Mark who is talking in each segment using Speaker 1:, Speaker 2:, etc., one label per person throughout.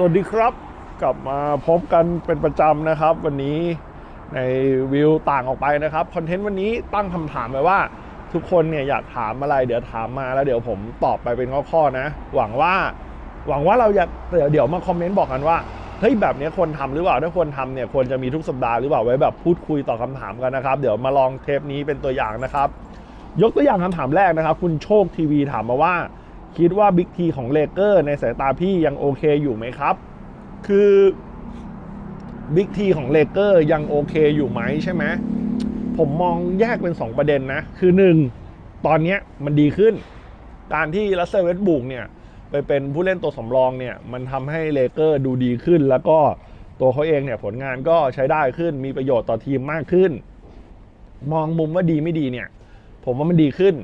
Speaker 1: สวัสดีครับ กลับมาพบกันเป็นประจำนะครับ วันนี้ในวิวต่างออกไปนะครับคอนเทนต์วันนี้ตั้งคำถามไว้ว่า ทุกคนเนี่ยอยากถามอะไร เดี๋ยวถามมาแล้วเดี๋ยวผมตอบไปเป็นข้อๆนะ หวังว่า หวังว่าเราอยากเดี๋ยวมาคอมเมนต์บอกกันว่าเฮ้ยแบบนี้ควรทำหรือเปล่าถ้าควรทำเนี่ยควรจะมีทุกสัปดาห์หรือเปล่าไว้แบบพูดคุยตอบคาถามกันนะครับ เดี๋ยวมาลองเทปนี้เป็นตัวอย่างนะครับ ยกตัวอย่างคำถามแรกนะครับ คุณโชคทีวีถามมาว่า คิดว่าบิ๊กทีของเลเกอร์ในสายตาพี่ยังโอเคอยู่ไหมครับ คือบิ๊กทีของเลเกอร์ยังโอเคอยู่ไหมใช่ไหมผมมองแยกเป็น 2 ประเด็นนะ คือ 1 ตอนนี้มันดีขึ้น การที่รัสเซลเวสบุกเนี่ย ไปเป็นผู้เล่นตัวสำรองเนี่ย มันทำให้เลเกอร์ดูดีขึ้น แล้วก็ตัวเขาเองเนี่ยผลงานก็ใช้ได้ขึ้นมีประโยชน์ต่อทีมมากขึ้น มองมุมว่าดีไม่ดีเนี่ย ผมว่ามันดีขึ้น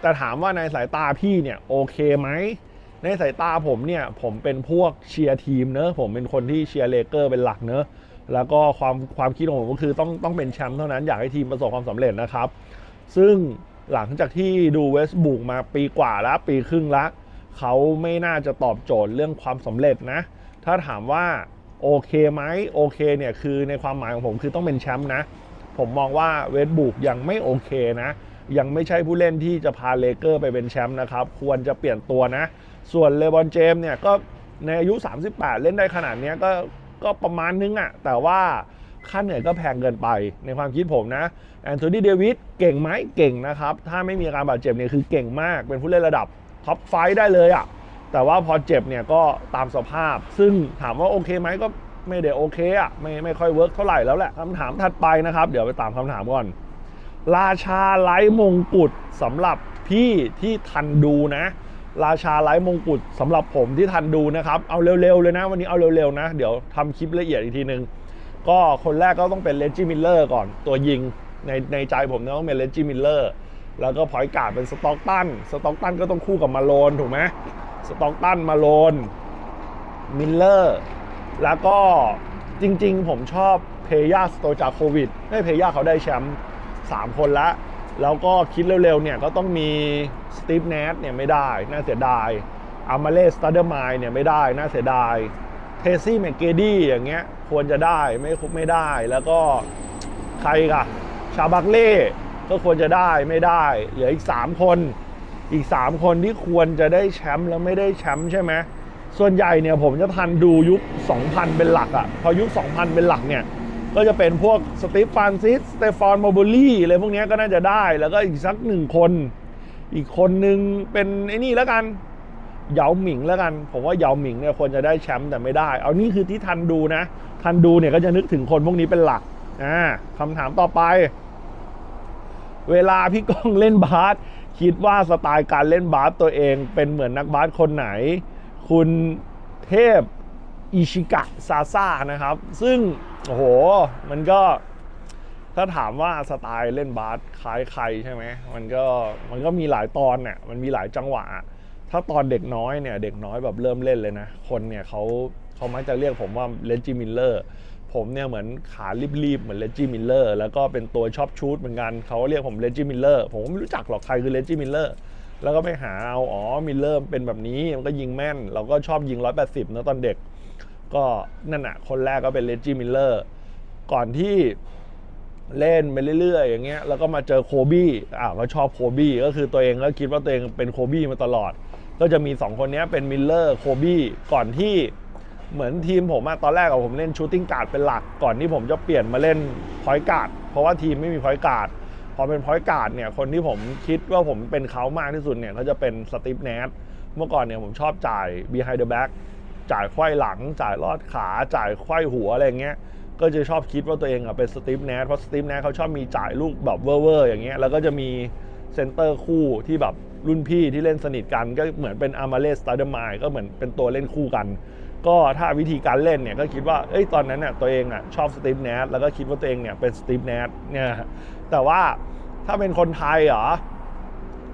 Speaker 1: แต่ถามว่าในสายตาพี่เนี่ยโอเคไหมในสายตาผมเนี่ยผมเป็นพวกเชียร์ทีมเนอะผมเป็นคนที่เชียร์เลเกอร์เป็นหลักเนอะแล้วก็ความความคิดของผมก็คือต้องต้องเป็นแชมป์เท่านั้นอยากให้ทีมประสบความสำเร็จนะครับ ซึ่งหลังจากที่ดูเวสบุกมาปีกว่าแล้วปีครึ่งละเขาไม่น่าจะตอบโจทย์เรื่องความสำเร็จนะ ถ้าถามว่าโอเคไหมโอเคเนี่ยคือในความหมายของผมคือต้องเป็นแชมป์นะ ผมมองว่าเวสบุกยังไม่โอเคนะ ยังไม่ใช่ผู้เล่นที่จะพาเลเกอร์ไปเป็นแชมป์นะครับ ควรจะเปลี่ยนตัวนะ ส่วนเลบอนเจมส์เนี่ยก็ในอายุ 38 เล่นได้ขนาดนี้ก็ก็ประมาณนึงอะ่ะแต่ว่าค่าเหนื่อยก็แพงเกินไปในความคิดผมนะแอนโทนีเดวิดเก่งไหมเก่งนะครับ ถ้าไม่มีการบาดเจ็บเนี่ยคือเก่งมากเป็นผู้เล่นระดับท็อปไฟได้เลยอะ่ะแต่ว่าพอเจ็บเนี่ยก็ตามสภาพ ซึ่งถามว่าโอเคไหมก็ไม่ได้โอเคอะ่ะไม่ไม่ค่อยเวิร์กเท่าไหร่แล้วแหละคำถามถัดไปนะครับ เดี๋ยวไปตามคำถามก่อน ราชาไร้มงกุฎสำหรับพี่ที่ทันดูนะ ราชาไร้มงกุฎสำหรับผมที่ทันดูนะครับเอาเร็วๆเลยนะ วันนี้เอาเร็วๆนะ เดี๋ยวทำคลิปละเอียดอีกทีนึง ก็คนแรกก็ต้องเป็นเลจิมิลเลอร์ก่อนตัวยิงในในใจผมเนี่ยต้องเป็นเลจิมิลเลอร์แล้วก็พอยกาดเป็นสต็อกตันสต็อกตันก็ต้องคู่กับมาโลนถูกไหมสต็อกตันมาโลนมิลเลอร์แล้วก็จริงๆ ผมชอบเพย่าสโตจาโควิดให้เพย่าเขาได้แชมป์ 3 คนละแล้วก็คิดเร็วๆเนี่ยก็ต้องมีสตีฟเนสเนี่ยไม่ได้ น่าเสียดายอามาเลสตาเดอร์มายเนี่ยไม่ได้ น่าเสียดายเทซี่แมกเกดี้อย่างเงี้ยควรจะได้ไม่ไม่ได้ แล้วก็ใครกะชาบักเล่ก็ควรจะได้ไม่ได้ เหลืออีก 3 คนอีก 3 คนที่ควรจะได้แชมป์แล้วไม่ได้แชมป์ใช่ไหมส่วนใหญ่เนี่ยผมจะทันดูยุค 2000 เป็นหลักอะ่ะพอยุค 2000 เป็นหลักเนี่ย ก็จะเป็นพวกสตีฟฟานซิสสเตฟานโมบูลี่อะไรพวกนี้ก็น่าจะได้ แล้วก็อีกสักหนึ่งคน อีกคนนึงเป็นไอ้นี่แล้วกันเหยาหมิงแล้วกัน ผมว่าเหยาหมิงเนี่ยควรจะได้แชมป์แต่ไม่ได้ เอานี่คือที่ทันดูนะ ทันดูเนี่ยก็จะนึกถึงคนพวกนี้เป็นหลักอ่าคำถามต่อไป เวลาพี่ก้องเล่นบาสคิดว่าสไตล์การเล่นบาสตัวเองเป็นเหมือนนักบาสคนไหน คุณเทพ อิชิกะซาซ่านะครับ ซึ่ง โอ้โห มันก็ถ้าถามว่าสไตล์เล่นบาสคล้ายใครใช่ไหมมันก็มันก็มีหลายตอนเนี่ยมันมีหลายจังหวะ ถ้าตอนเด็กน้อยเนี่ย เด็กน้อยแบบเริ่มเล่นเลยนะ คนเนี่ยเขาเขามักจะเรียกผมว่าเลนจิมิลเลอร์ผมเนี่ยเหมือนขารีบๆ เหมือนเลนจิมิลเลอร์แล้วก็เป็นตัวชอบชูดเหมือนกันเขาเรียกผมเลนจิมิลเลอร์ผมก็ไม่รู้จักหรอกใครคือเลนจิมิลเลอร์แล้วก็ไปหาเอาอ๋อมิลเลอร์เป็นแบบนี้มันก็ยิงแม่น เราก็ชอบยิง 180นะตอนเด็ก ก็นั่นน่ะคนแรกก็เป็นเลนจิมิลเลอร์ก่อนที่เล่นไปเรื่อยๆอย่างเงี้ยแล้วก็มาเจอโคบี้อ่าก็ชอบโคบี้ก็คือตัวเองก็คิดว่าตัวเองเป็นโคบี้มาตลอด ก็จะมี 2 คนนี้เป็นมิลเลอร์โคบี้ก่อนที่เหมือนทีมผมอะตอนแรกอะผมเล่นชูตติ้งการ์ดเป็นหลักก่อนที่ผมจะเปลี่ยนมาเล่นพอยการ์ดเพราะว่าทีมไม่มีพอยการ์ดพอเป็นพอยการ์ดเนี่ยคนที่ผมคิดว่าผมเป็นเขามากที่สุดเนี่ยเขาจะเป็นสตีฟเนสเมื่อก่อนเนี่ยผมชอบจ่าย behind the back จ่ายไขว้หลัง จ่ายลอดขาจ่ายไขว้หัวอะไรอย่างเงี้ยก็จะชอบคิดว่าตัวเองอะเป็นสตีฟแนทเพราะสตีฟแนทเขาชอบมีจ่ายลูกแบบเวอร์ๆอย่างเงี้ยแล้วก็จะมีเซนเตอร์คู่ที่แบบรุ่นพี่ที่เล่นสนิทกันก็เหมือนเป็นอามาเลสตาเดอร์มายก็เหมือนเป็นตัวเล่นคู่กัน ก็ถ้าวิธีการเล่นเนี่ยก็คิดว่าเอ้ยตอนนั้นเนี่ยตัวเองอะชอบสตีฟแนทแล้วก็คิดว่าตัวเองเนี่ยเป็นสตีฟแนทเนี่ยแต่ว่าถ้าเป็นคนไทยเหรอ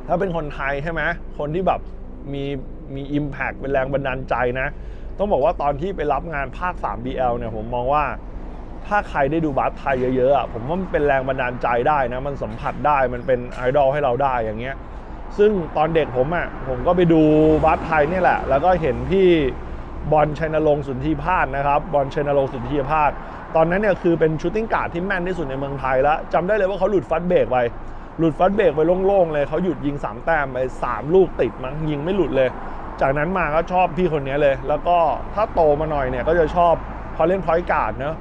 Speaker 1: ถ้าเป็นคนไทยใช่ไหมคนที่แบบมีมี Impact เป็นแรงบันดาลใจนะ ต้องบอกว่าตอนที่ไปรับงานภาค 3 BL เนี่ยผมมองว่าถ้าใครได้ดูบาสไทยเยอะๆอะผมว่ามันเป็นแรงบันดาลใจได้นะ มันสัมผัสได้มันเป็นไอดอลให้เราได้อย่างเงี้ยซึ่งตอนเด็กผมอะผมก็ไปดูบาสไทยนี่แหละ แล้วก็เห็นพี่บอลชัยนรงค์สุนทรีพาสนะครับบอลชัยนรงค์สุนทรีพาสตอนนั้นเนี่ยคือเป็นชูตติ้งการ์ดที่แม่นที่สุดในเมืองไทยแล้วจำได้เลยว่าเขาหลุดฟัดเบรกไปหลุดฟัดเบรกไปโล่งๆเลยเขาหยุดยิงสามแต้มไปสามลูกติดมั้งยิงไม่หลุดเลย จากนั้นมาก็ชอบพี่คนนี้เลย แล้วก็ถ้าโตมาหน่อยเนี่ยก็จะชอบพอเล่นพอยการ์ดเนอะ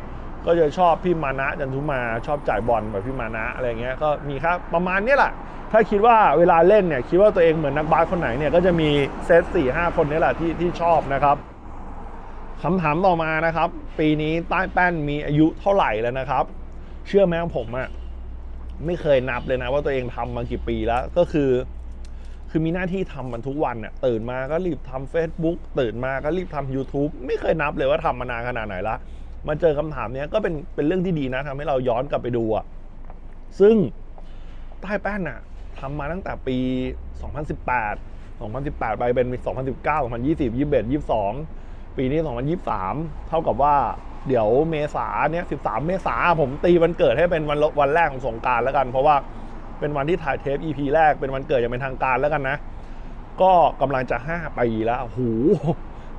Speaker 1: ก็จะชอบพี่มานะจันทุมาชอบจ่ายบอลแบบพี่มานะอะไรเงี้ยก็มีครับประมาณนี้แหละ ถ้าคิดว่าเวลาเล่นเนี่ยคิดว่าตัวเองเหมือนนักบาสคนไหนเนี่ยก็จะมีเซตสี่ห้าคนนี้แหละที่ที่ชอบนะครับคำถามต่อมานะครับ ปีนี้ใต้แป้นมีอายุเท่าไหร่แล้วนะครับ เชื่อไหมผมอะไม่เคยนับเลยนะว่าตัวเองทำมากี่ปีแล้วก็คือ คือมีหน้าที่ทำมันทุกวันเนี่ยตื่นมาก็รีบทำ Facebook ตื่นมาก็รีบทำ YouTube ไม่เคยนับเลยว่าทำมานานขนาดไหนละมาเจอคำถามเนี้ยก็เป็นเป็นเรื่องที่ดีนะทำให้เราย้อนกลับไปดูอะซึ่งใต้แป้นอะทำมาตั้งแต่ปี 2018 2018 ไปเป็น 2019 2020 21 22 ปีนี้ 2023 เท่ากับว่าเดี๋ยวเมษาเนี้ย13 เมษาผมตีวันเกิดให้เป็นวันวันแรกของสงการแล้วกัน เพราะว่า เป็นวันที่ถ่ายเทป EP แรกเป็นวันเกิดอย่างเป็นทางการแล้วกันนะ ก็กำลังจะ 5 ปีแล้วโอ้โห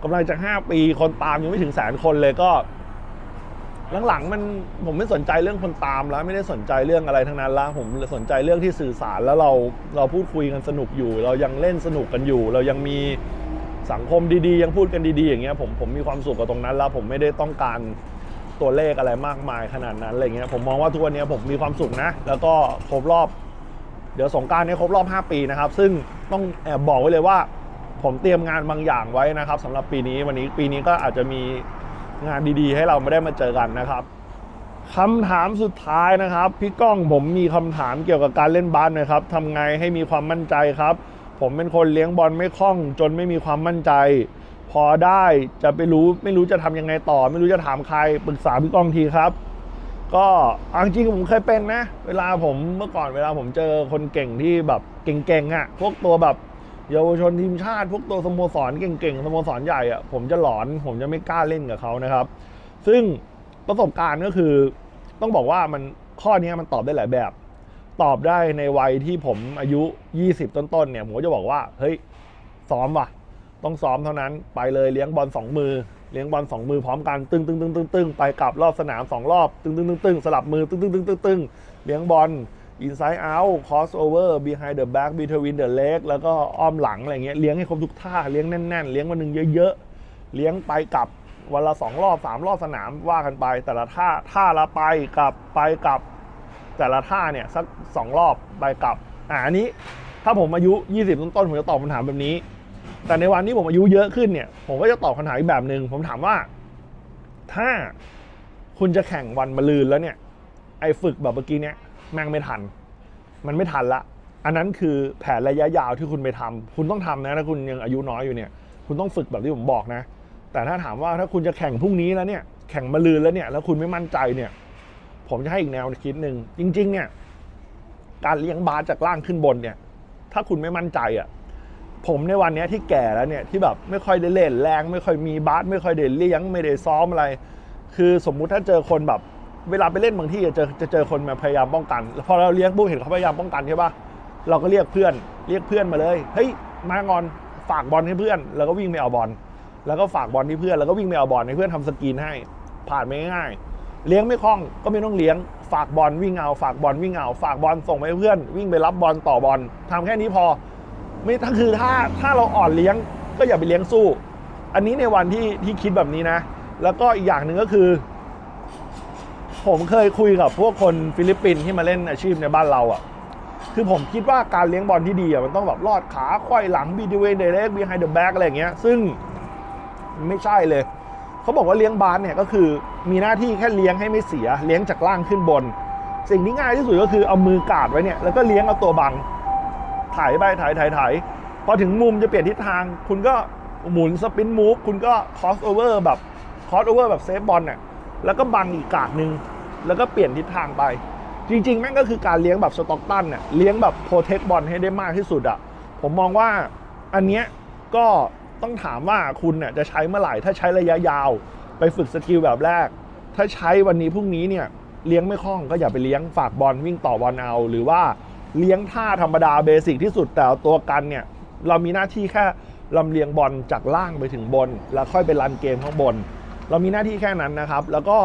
Speaker 1: กำลังจะ 5 ปีคนตามยังไม่ถึงแสนคนเลยก็ หลังๆมันผมไม่สนใจเรื่องคนตามแล้ว ไม่ได้สนใจเรื่องอะไรทั้งนั้นละผมสนใจเรื่องที่สื่อสารแล้วเราเราพูดคุยกันสนุกอยู่ เรายังเล่นสนุกกันอยู่ เรายังมีสังคมดีๆ ยังพูดกันดีๆ อย่างเงี้ยผมผมมีความสุขกับตรงนั้นแล้ว ผมไม่ได้ต้องการตัวเลขอะไรมากมายขนาดนั้นอะไรเงี้ยผมมองว่าทุกวันนี้ผมมีความสุขนะ แล้วก็ครบรอบ เดี๋ยวสงการนี้ครบรอบ 5 ปีนะครับ ซึ่งต้องแอบบอกไว้เลยว่า ผมเตรียมงานบางอย่างไว้นะครับสำหรับปีนี้วันนี้ปีนี้ก็อาจจะมีงานดีๆ ให้เราไม่ได้มาเจอกันนะครับคำถามสุดท้ายนะครับ พี่ก้องผมมีคำถามเกี่ยวกับการเล่นบาสหนะครับทำไงให้มีความมั่นใจครับ ผมเป็นคนเลี้ยงบอลไม่คล่อง จนไม่มีความมั่นใจ พอได้จะไปรู้ไม่รู้จะทำยังไงต่อ ไม่รู้จะถามใครปรึกษาพี่ก้องทีครับ ก็เอาจริงๆผมเคยเป็นนะ เวลาผมเมื่อก่อนเวลาผมเจอคนเก่งที่แบบเก่งๆอะ่ะ พวกตัวแบบเยาวชนทีมชาติ พวกตัวสโมสรเก่งๆสโมสรใหญ่อะ่ะผมจะหลอนผมจะไม่กล้าเล่นกับเขานะครับ ซึ่งประสบการณ์ก็คือ ต้องบอกว่ามันข้อนี้มันตอบได้หลายแบบ ตอบได้ในวัยที่ผมอายุ 20 ต้นๆเนี่ยผมก็จะบอกว่าเฮ้ยซ้อมว่ะ ต้องซ้อมเท่านั้นไปเลยเลี้ยงบอลสองมือ เลี้ยงบอลสองมือพร้อมกันตึงตึงตึงตึงตึงไปกลับรอบสนามสองรอบตึงตึงตึงตึงสลับมือตึงตึงตึงตึงตึงเลี้ยงบอล inside out cross over behind the back between the leg แล้วก็อ้อมหลังอะไรเงี้ยเลี้ยงให้ครบทุกท่าเลี้ยงแน่นๆ เลี้ยงวันหนึ่งเยอะๆ เลี้ยงไปกลับวันละสองรอบสามรอบสนามว่ากันไป แต่ละท่าท่าละไปกลับไปกลับ แต่ละท่าเนี่ยสักสองรอบไปกลับอ่าอันนี้ถ้าผมอายุ 20 ต้นๆผมจะตอบคำถามแบบนี้ แต่ในวันที่ผมอายุเยอะขึ้นเนี่ย ผมก็จะตอบคำถามอีกแบบหนึ่งผมถามว่า ถ้าคุณจะแข่งวันมะรืนแล้วเนี่ย ไอ้ฝึกแบบเมื่อกี้เนี่ยแม่งไม่ทัน มันไม่ทันละ อันนั้นคือแผนระยะยาวที่คุณไปทำคุณต้องทำนะถ้าคุณยังอายุน้อยอยู่เนี่ย คุณต้องฝึกแบบที่ผมบอกนะ แต่ถ้าถามว่าถ้าคุณจะแข่งพรุ่งนี้แล้วเนี่ย แข่งมะรืนแล้วเนี่ย แล้วคุณไม่มั่นใจเนี่ย ผมจะให้อีกแนวคิดหนึ่งจริง ๆ เนี่ย การเลี้ยงบาสจากล่างขึ้นบนเนี่ย ถ้าคุณไม่มั่นใจอะ ผมในวันนี้ที่แก่แล้วเนี่ยที่แบบไม่ค่อยได้เล่นแรง ไม่ค่อยมีบาสไม่ค่อยได้เลี้ยงไม่ได้ซ้อมอะไร คือสมมุติถ้าเจอคนแบบ เวลาไปเล่นบางที่จะเจอจะเจอคนมาพยายามป้องกันพอเราเลี้ยงปุ๊บเห็นเขาพยายามป้องกันใช่ปะเราก็เรียกเพื่อน เรียกเพื่อนมาเลยเฮ้ยมางอนฝากบอลให้เพื่อน แล้วก็วิ่งไปเอาบอลแล้วก็ฝากบอลที่เพื่อนแล้วก็วิ่งไปเอาบอลให้เพื่อนทำสกรีนให้ ผ่านไม่ง่ายเลี้ยงไม่คล่องก็ไม่ต้องเลี้ยง ฝากบอลวิ่งเอา ฝากบอลวิ่งเอา ฝากบอลส่งไปเพื่อน วิ่งไปรับบอลต่อบอลทำแค่นี้พอ ไม่ถ้าคือถ้าถ้าเราอ่อนเลี้ยงก็อย่าไปเลี้ยงสู้ อันนี้ในวันที่ที่คิดแบบนี้นะ แล้วก็อีกอย่างหนึ่งก็คือ ผมเคยคุยกับพวกคนฟิลิปปินส์ที่มาเล่นอาชีพในบ้านเราอะ่ะคือผมคิดว่าการเลี้ยงบอลที่ดีอะ่ะมันต้องแบบลอดขาไขว้หลังบีดีเวนเดเรกบีไฮเดอร์แบ็กอะไรอย่างเงี้ย ซึ่งไม่ใช่เลย เขาบอกว่าเลี้ยงบาสเนี่ยก็คือมีหน้าที่แค่เลี้ยงให้ไม่เสีย เลี้ยงจากล่างขึ้นบน สิ่งที่ง่ายที่สุดก็คือเอามือกาดไว้เนี่ยแล้วก็เลี้ยงเอาตัวบัง ถ่ายไปถ่ายถ่ายถ่ายพอถึงมุมจะเปลี่ยนทิศทาง คุณก็หมุนสปินมูฟคุณก็คอสโอเวอร์แบบคอสโอเวอร์แบบเซฟบอลเนี่ยแล้วก็บังอีกกาดหนึ่งแล้วก็เปลี่ยนทิศทางไป จริง ๆ แม่งก็คือการเลี้ยงแบบสต็อกตันเนี่ยเลี้ยงแบบโปรเทคบอลให้ได้มากที่สุดอะผมมองว่าอันเนี้ยก็ต้องถามว่าคุณเนี่ยจะใช้เมื่อไหร่ถ้าใช้ระยะยาว ไปฝึกสกิลแบบแรก ถ้าใช้วันนี้พรุ่งนี้เนี่ยเลี้ยงไม่คล่องก็อย่าไปเลี้ยงฝากบอลวิ่งต่อบอลเอา หรือว่า เลี้ยงท่าธรรมดาเบสิกที่สุดแต่ตัวกันเนี่ยเรามีหน้าที่แค่ลำเลียงบอลจากล่างไปถึงบน แล้วค่อยไปรันเกมข้างบน เรามีหน้าที่แค่นั้นนะครับ แล้วก็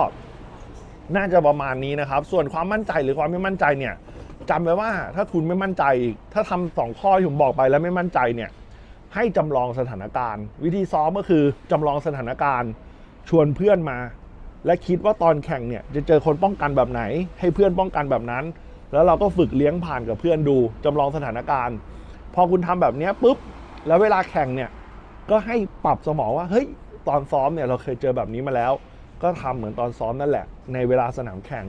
Speaker 1: น่าจะประมาณนี้นะครับ ส่วนความมั่นใจหรือความไม่มั่นใจเนี่ยจำไว้ว่าถ้าคุณไม่มั่นใจ ถ้าทำสองข้อที่ผมบอกไปแล้วไม่มั่นใจเนี่ยให้จำลองสถานการณ์ วิธีซ้อมก็คือจำลองสถานการณ์ ชวนเพื่อนมา และคิดว่าตอนแข่งเนี่ยจะเจอคนป้องกันแบบไหน ให้เพื่อนป้องกันแบบนั้น แล้วเราก็ฝึกเลี้ยงผ่านกับเพื่อนดูจำลองสถานการณ์ พอคุณทำแบบนี้ปุ๊บแล้วเวลาแข่งเนี่ยก็ให้ปรับสมองว่าเฮ้ยตอนซ้อมเนี่ยเราเคยเจอแบบนี้มาแล้ว ก็ทำเหมือนตอนซ้อมนั่นแหละ ในเวลาสนามแข่ง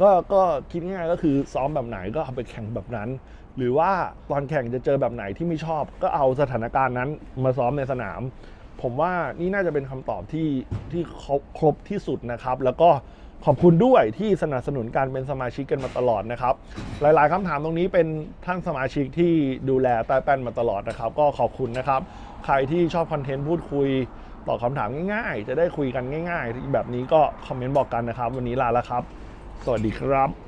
Speaker 1: ก็ก็คิดง่ายก็คือซ้อมแบบไหนก็เอาไปแข่งแบบนั้น หรือว่าตอนแข่งจะเจอแบบไหนที่ไม่ชอบ ก็เอาสถานการณ์นั้นมาซ้อมในสนาม ผมว่านี่น่าจะเป็นคำตอบที่ที่ครบที่สุดนะครับ แล้วก็ ขอบคุณด้วยที่สนับสนุนการเป็นสมาชิกกันมาตลอดนะครับ หลายๆคำถามตรงนี้เป็นท่านสมาชิกที่ดูแลใต้แป้นมาตลอดนะครับ ก็ขอบคุณนะครับ ใครที่ชอบคอนเทนต์พูดคุยตอบคำถามง่ายๆ จะได้คุยกันง่าย ๆ แบบนี้ก็คอมเมนต์บอกกันนะครับ วันนี้ลาแล้วครับ สวัสดีครับ